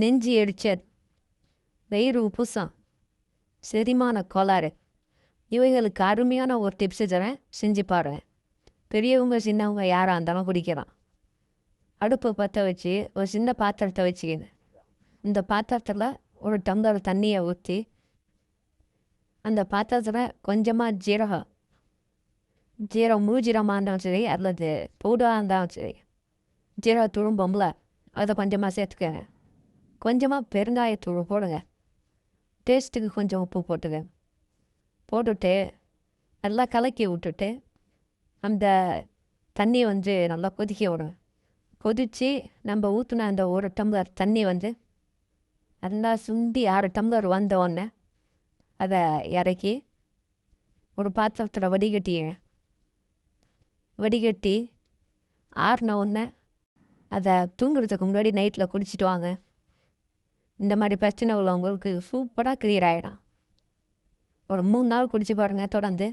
நெஞ்சு எரிச்சல் வயிறு உப்புசம் செரிமான கோளாறு. இவைகளுக்கு அருமையான ஒரு டிப்ஸு தரேன் செஞ்சு பாடுறேன் பெரியவங்க சின்னவங்க யாராக இருந்தாலும் குடிக்கலாம். அடுப்பு பற்ற வச்சு ஒரு சின்ன பாத்திரத்தை வச்சுக்கிங்க. இந்த பாத்திரத்தில் ஒரு டம்ளர் தண்ணியை ஊற்றி அந்த பாத்திரத்தில் கொஞ்சமாக ஜீரகம் ஜீரம் முழு ஜீரமாக இருந்தாலும் சரி அல்லது பவுடராக இருந்தாலும் சரி ஜீரக பொம்பளை அதை கொஞ்சமாக சேர்த்துக்கிறேன் கொஞ்சமாக பெருங்காயத்தூள் போடுங்க. டேஸ்ட்டுக்கு கொஞ்சம் உப்பு போட்டுங்க. போட்டுட்டு நல்லா கலக்கி விட்டுட்டு அந்த தண்ணி வந்து நல்லா கொதிக்க விடுங்க. கொதித்து நம்ம ஊற்றின அந்த ஒரு டம்ளர் தண்ணி வந்து நல்லா சுண்டி ஆறு டம்ளர் வந்த உடனே அதை இறக்கி ஒரு பாத்திரத்தில் வடிகட்டிங்க வடிகட்டி ஆறின உடனே அதை தூங்குறதுக்கு முன்னாடி நைட்டில் குடிச்சிட்டு வாங்க. இந்த மாதிரி பிரச்சனை உள்ளவங்களுக்கு சூப்பராக கிளியர் ஆகிடும் ஒரு மூணு நாள் குடிச்சு பாருங்கள் தொடர்ந்து.